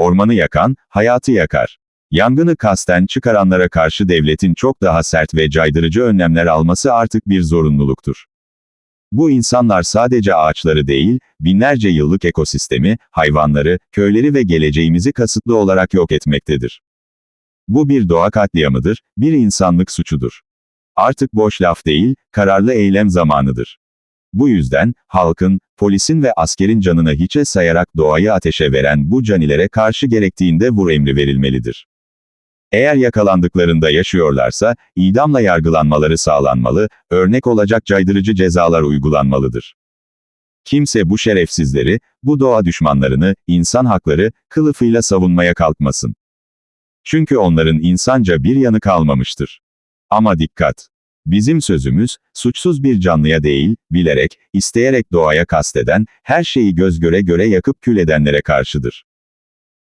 Ormanı yakan, hayatı yakar. Yangını kasten çıkaranlara karşı devletin çok daha sert ve caydırıcı önlemler alması artık bir zorunluluktur. Bu insanlar sadece ağaçları değil, binlerce yıllık ekosistemi, hayvanları, köyleri ve geleceğimizi kasıtlı olarak yok etmektedir. Bu bir doğa katliamıdır, bir insanlık suçudur. Artık boş laf değil, kararlı eylem zamanıdır. Bu yüzden, halkın, polisin ve askerin canını hiçe sayarak doğayı ateşe veren bu canilere karşı gerektiğinde vur emri verilmelidir. Eğer yakalandıklarında yaşıyorlarsa, idamla yargılanmaları sağlanmalı, örnek olacak caydırıcı cezalar uygulanmalıdır. Kimse bu şerefsizleri, bu doğa düşmanlarını, insan hakları, kılıfıyla savunmaya kalkmasın. Çünkü onların insanca bir yanı kalmamıştır. Ama dikkat! Bizim sözümüz, suçsuz bir canlıya değil, bilerek, isteyerek doğaya kasteden, her şeyi göz göre göre yakıp kül edenlere karşıdır.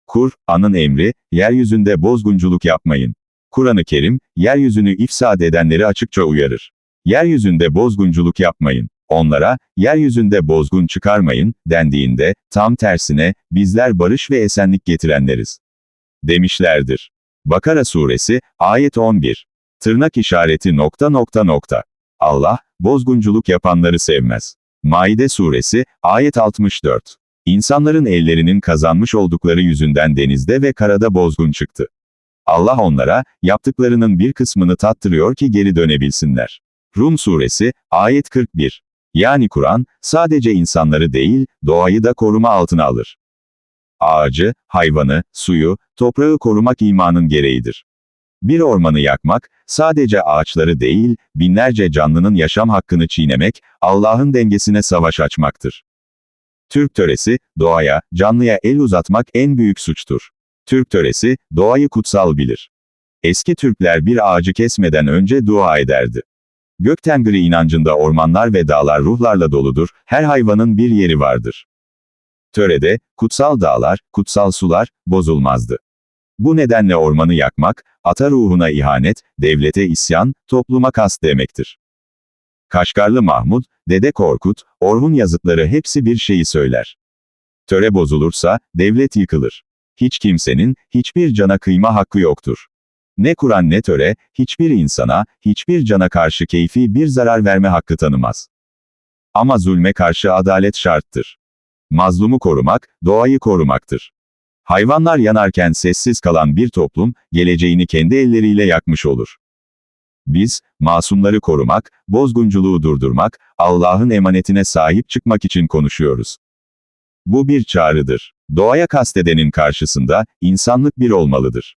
Kur'an'ın emri, yeryüzünde bozgunculuk yapmayın. Kur'an-ı Kerim, yeryüzünü ifsad edenleri açıkça uyarır. Yeryüzünde bozgunculuk yapmayın. Onlara, yeryüzünde bozgun çıkarmayın, dendiğinde, tam tersine, bizler barış ve esenlik getirenleriz. Demişlerdir. Bakara suresi, ayet 11. Tırnak işareti nokta nokta nokta. Allah, bozgunculuk yapanları sevmez. Maide suresi, ayet 64. İnsanların ellerinin kazanmış oldukları yüzünden denizde ve karada bozgun çıktı. Allah onlara, yaptıklarının bir kısmını tattırıyor ki geri dönebilsinler. Rum suresi, ayet 41. Yani Kur'an, sadece insanları değil, doğayı da koruma altına alır. Ağacı, hayvanı, suyu, toprağı korumak imanın gereğidir. Bir ormanı yakmak, sadece ağaçları değil, binlerce canlının yaşam hakkını çiğnemek, Allah'ın dengesine savaş açmaktır. Türk töresi, doğaya, canlıya el uzatmak en büyük suçtur. Türk töresi, doğayı kutsal bilir. Eski Türkler bir ağacı kesmeden önce dua ederdi. Göktengri inancında ormanlar ve dağlar ruhlarla doludur, her hayvanın bir yeri vardır. Törede, kutsal dağlar, kutsal sular, bozulmazdı. Bu nedenle ormanı yakmak, ata ruhuna ihanet, devlete isyan, topluma kast demektir. Kaşgarlı Mahmud, Dede Korkut, Orhun yazıtları hepsi bir şeyi söyler. Töre bozulursa, devlet yıkılır. Hiç kimsenin, hiçbir cana kıyma hakkı yoktur. Ne Kur'an ne töre, hiçbir insana, hiçbir cana karşı keyfi bir zarar verme hakkı tanımaz. Ama zulme karşı adalet şarttır. Mazlumu korumak, doğayı korumaktır. Hayvanlar yanarken sessiz kalan bir toplum, geleceğini kendi elleriyle yakmış olur. Biz, masumları korumak, bozgunculuğu durdurmak, Allah'ın emanetine sahip çıkmak için konuşuyoruz. Bu bir çağrıdır. Doğaya kastedenin karşısında, insanlık bir olmalıdır.